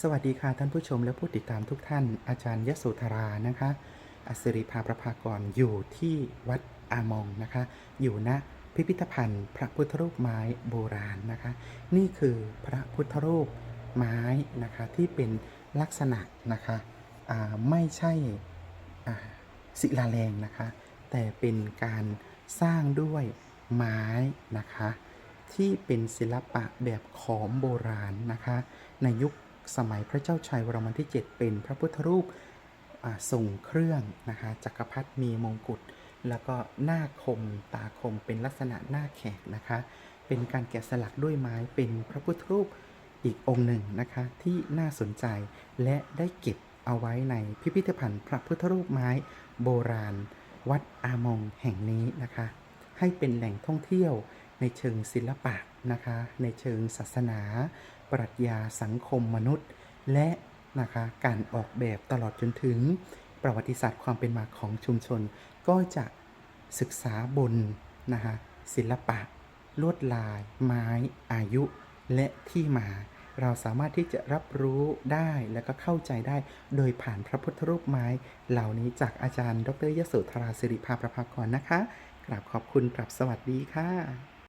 สวัสดีค่ะท่านผู้ชมและผู้ติดตามทุกท่าน อาจารย์ยโสธรานะคะอัศริภาประภากรอยู่ที่วัดอามองนะคะ อยู่ณพิพิธภัณฑ์ พระพุทธรูปไม้โบราณนะคะ นี่คือพระพุทธรูปไม้นะคะที่เป็นลักษณะนะคะไม่ใช่ศิลาแรงนะคะ แต่เป็นการสร้างด้วยไม้นะคะ ที่เป็นศิลปะแบบขอมโบราณนะคะ ในยุค สมัยพระเจ้าชัยวรมันที่ 7 เป็นพระพุทธรูปอ่าทรงเครื่องนะคะจักรพรรดิมีมงกุฎแล้วก็หน้าคมตาคมเป็นลักษณะหน้าแขกนะคะ เป็นการแกะสลักด้วยไม้เป็นพระพุทธรูปอีกองค์หนึ่งนะคะที่น่าสนใจและได้เก็บเอาไว้ในพิพิธภัณฑ์พระพุทธรูปไม้โบราณ วัดอามงแห่งนี้นะคะ ให้เป็นแหล่งท่องเที่ยวในเชิงศิลปะนะคะ ในเชิงศาสนา ปรัชญาสังคมมนุษย์ และนะคะการออกแบบตลอดจนถึงประวัติศาสตร์ความเป็นมาของชุมชน ก็จะศึกษาบนนะคะศิลปะ ลวดลาย ไม้ อายุ และที่มา เราสามารถที่จะรับรู้ได้และก็เข้าใจได้ โดยผ่านพระพุทธรูปไม้ เหล่านี้จากอาจารย์ ดรยโสธราสิริภาประภากรนะคะ กราบขอบคุณกราบสวัสดีค่ะ